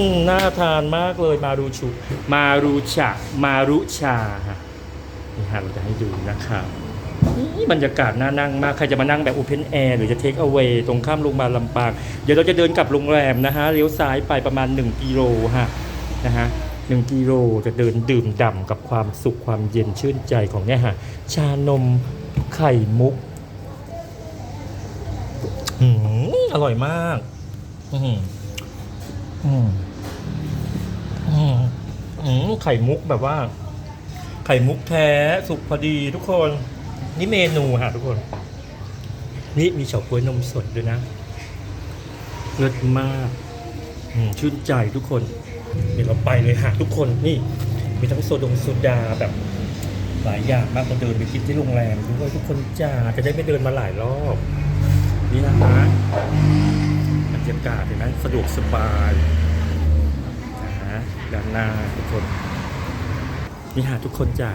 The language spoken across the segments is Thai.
มน่าทานมากเลยมารูชู มารูชา มารุชาฮะนี่ฮะเราจะให้ดูนะครับนี่บรรยากาศน่านั่งมาก ใครจะมานั่งแบบ Open Air หรือจะเทคเอา a y ตรงข้ามโรงพยาบาลลำปาง เดี๋ยวเราจะเดินกลับโรงแรมนะฮะ เลี้ยวซ้ายไปประมาณ 1 กิโลฮะนะฮะหนึ่งกิโลจะเดินดื่มด่ำกับความสุขความเย็นชื่นใจของเนี่ยฮะ ชานมไข่มุกอืมอร่อยมาก อืออืมอืม ไข่มุกแบบว่า ไข่มุกแท้สุกพอดีทุกคน นี่เมนูฮะทุกคน นี่มีเฉาก๊วยนมสดด้วยนะเลิศมากชื่นใจทุกคนเดี๋ยวเราไปเลยฮะทุกคนนี่ มีทั้งโซดงโซดาแบบ หลายอย่างมากเราเดินไปกินที่โรงแรมด้วยทุกคนจ้าจะได้ไม่เดินมาหลายรอบ นี่นะฮะบรรยากาศเห็นไหมสะดวกสบาย ด้านหน้าทุกคน นี่ฮะทุกคนจ้า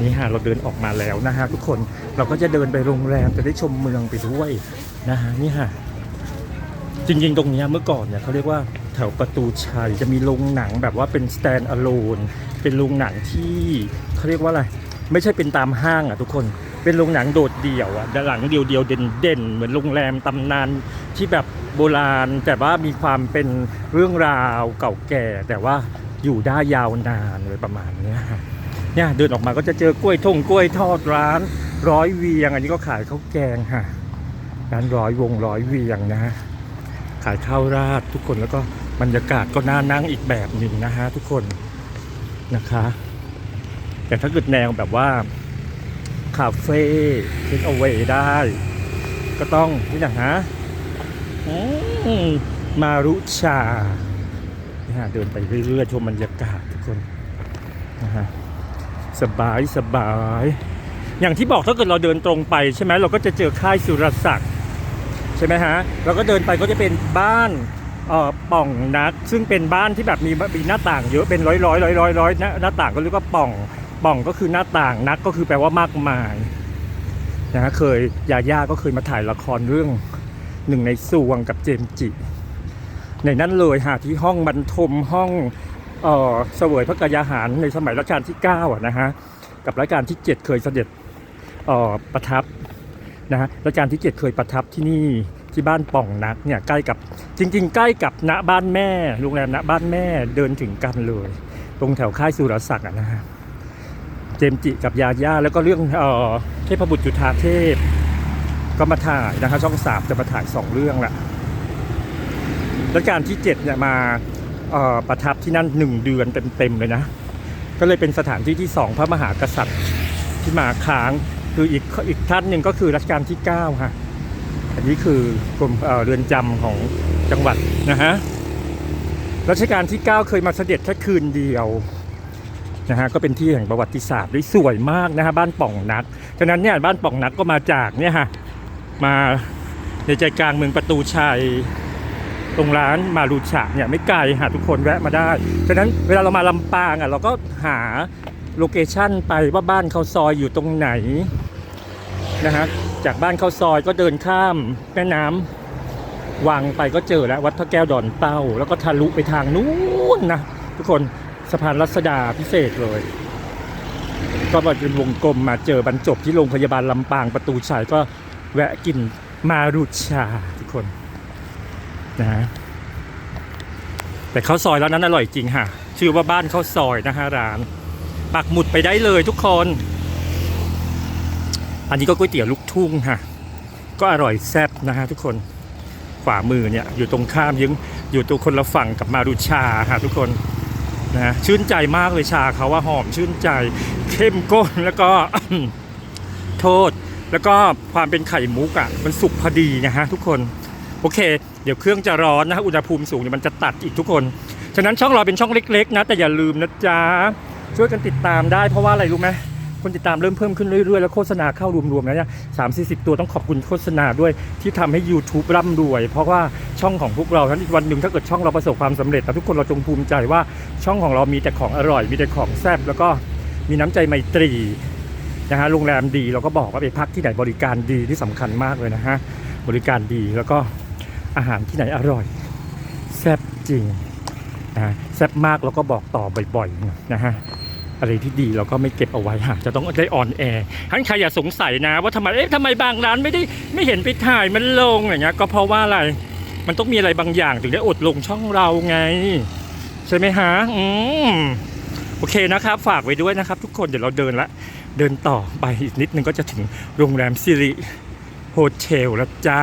นี่ฮะเราเดินออกมาแล้วนะฮะทุกคนเราก็จะเดินไปโรงแรมจะได้ชมเมืองไปด้วยนะฮะนี่ฮะจริงๆ ตรงนี้เมื่อก่อนเนี่ยเขาเรียกว่าแถวประตูชัยจะมีโรงหนังแบบว่าเป็น stand alone เป็นโรงหนังที่เขาเรียกว่าอะไรไม่ใช่เป็นตามห้างอะทุกคนเป็นโรงหนังโดดเดี่ยวอะด้านหลังเดียวๆเด่นๆเหมือนโรงแรมตำนาน ที่แบบโบราณแต่ว่ามีความเป็นเรื่องราวเก่าแก่ แต่ว่าอยู่ได้ยาวนานเลยประมาณนี้เนี่ยเดินออกมาก็จะเจอกล้วยทงกล้วยทอดร้าน ร้อยเวียง อันนี้ก็ขายข้าวแกงฮะร้านร้อยวงร้อยเวียงนะฮะขายข้าวราดทุกคนแล้วก็บรรยากาศก็น่านั่งอีกแบบหนึ่งนะฮะทุกคนนะคะ แต่ถ้าเกิดแนวแบบว่าคาเฟ่เทคเอาไว้ได้ ก็ต้องนี่นะฮะ มารุชานี่ฮะเดินไปเรื่อยๆชมบรรยากาศทุกคนนะฮะสบายสบาย อย่างที่บอกถ้าเกิดเราเดินตรงไปใช่ไหมเราก็จะเจอค่ายสุรศักดิ์ใช่ไหมฮะเราก็เดินไปก็จะเป็นบ้านเอ่อป่องนัดซึ่งเป็นบ้านที่แบบมีมีหน้าต่างเยอะเป็นร้อยร้อยร้อยร้อยร้อยหน้าหน้าต่างก็เรียกว่าป่องป่องก็คือหน้าต่างนักก็คือแปลว่ามากมายนะฮะเคยยาย่าก็เคยมาถ่ายละครเรื่อง หนึ่งในสวงกับเจมจิ ในนั้นเลยหาที่ห้องบรรทมห้องเออเสวยพระกายาหารในสมัยรัชกาลที่9อะนะฮะกับรัชกาลที่ 7 เคยเสด็จเออประทับนะฮะรัชกาลที่ 7 เคยประทับที่นี่ที่บ้านป่องนักเนี่ยใกล้กับจริง ๆ ใกล้กับณบ้านแม่โรงแรมณบ้านแม่เดินถึงกันเลย ตรงแถวค่ายสุรศักดิ์นะฮะเจมจิกับยาย่าแล้วก็เรื่องเออเทพบุตรจุฑาเทพ ก็มาถ่ายนะครับช่องสามจะมาถ่ายสองเรื่องละแล้วการที่เจ็ดเนี่ยมาประทับที่นั่นหนึ่งเดือนเต็มๆเลยนะ ก็เลยเป็นสถานที่ที่สองพระมหากษัตริย์ที่มาค้างคืออีกอีกท่านหนึ่งก็คือรัชกาลที่เก้าฮะอันนี้คือกรมเรือนจำของจังหวัดนะฮะรัชกาลที่ 9 เคยมาเสด็จแค่คืนเดียวนะฮะก็เป็นที่แห่งประวัติศาสตร์ด้วยสวยมากนะฮะบ้านป่องนักฉะนั้นเนี่ยบ้านป่องนักก็มาจากเนี่ยฮะ มาในใจกลางเมืองประตูชัย ตรงร้านมารูชะเนี่ยไม่ไกลหาทุกคนแวะมาได้ฉะนั้นเวลาเรามาลำปางอะเราก็หาโลเคชั่นไปว่าบ้านเขาซอยอยู่ตรงไหนนะฮะจากบ้านเขาซอยก็เดินข้ามแม่น้ำวังไปก็เจอแล้ววัดพระแก้วดอนเต้า แล้วก็ทะลุไปทางนู้นนะทุกคนสะพานรัศดาพิเศษเลยก็มาเป็นวงกลมมาเจอบรรจบที่โรงพยาบาลลำปางประตูชัยก็ แวะกินมารุชาทุกคนนะฮะแต่ข้าวซอยแล้วนั้นอร่อยจริงค่ะ ชื่อว่าบ้านข้าวซอยนะฮะร้าน ปักหมุดไปได้เลยทุกคน อันนี้ก็ก๋วยเตี๋ยวลูกทุ่งค่ะ ก็อร่อยแซ่บนะฮะทุกคนขวามือเนี่ยอยู่ตรงข้ามยังอยู่ตรงคนละฝั่งกับมารุชาค่ะทุกคนนะชื่นใจมากเลยชาเขาว่าหอมชื่นใจเข้มข้นแล้วก็โทษ แล้วก็ความเป็นไข่มุกอะมันสุกพอดีนะฮะทุกคน โอเค เดี๋ยวเครื่องจะร้อนนะฮะอุณหภูมิสูงเดี๋ยวมันจะตัดอีกทุกคน ฉะนั้นช่องเราเป็นช่องเล็กๆนะ แต่อย่าลืมนะจ๊ะ ช่วยกันติดตามได้เพราะว่าอะไรรู้ไหมคนติดตามเริ่มเพิ่มขึ้นเรื่อยๆ แล้วโฆษณาเข้ารวมๆแล้วเนี่ยสามสี่สิบตัวต้องขอบคุณโฆษณาด้วยที่ทำให้ YouTube ร่ำรวย เพราะว่าช่องของพวกเราทั้นอีกวันหนึ่งถ้าเกิดช่องเราประสบความสำเร็จแต่ทุกคนเราจงภูมิใจว่าช่องของเรามีแต่ของอร่อย มีแต่ของแซ่บแล้วก็มีน้ำใจไมตรี นะฮะโรงแรมดีเราก็บอกว่าไปพักที่ไหนบริการดีที่สำคัญมากเลยนะฮะบริการดีแล้วก็อาหารที่ไหนอร่อยแซ่บจริงนะแซ่บมากแล้วก็บอกต่อบ่อยๆนะฮะอะไรที่ดีเราก็ไม่เก็บเอาไว้ค่ะจะต้องได้ออนแอร์ท่านใครอย่าสงสัยนะ ว่าทำไมเอ๊ะทำไมบางร้านไม่ได้ไม่เห็นไปถ่ายมันลงอย่างเงี้ยก็เพราะว่าอะไรมันต้องมีอะไรบางอย่างถึงได้อดลงช่องเราไง ใช่ไหมฮะอืมโอเคนะครับ ฝากไว้ด้วยนะครับ ทุกคนเดี๋ยวเราเดินละ เดินต่อไปอีกนิดนึงก็จะถึงโรงแรมสิริโฮเทลแล้วจ้า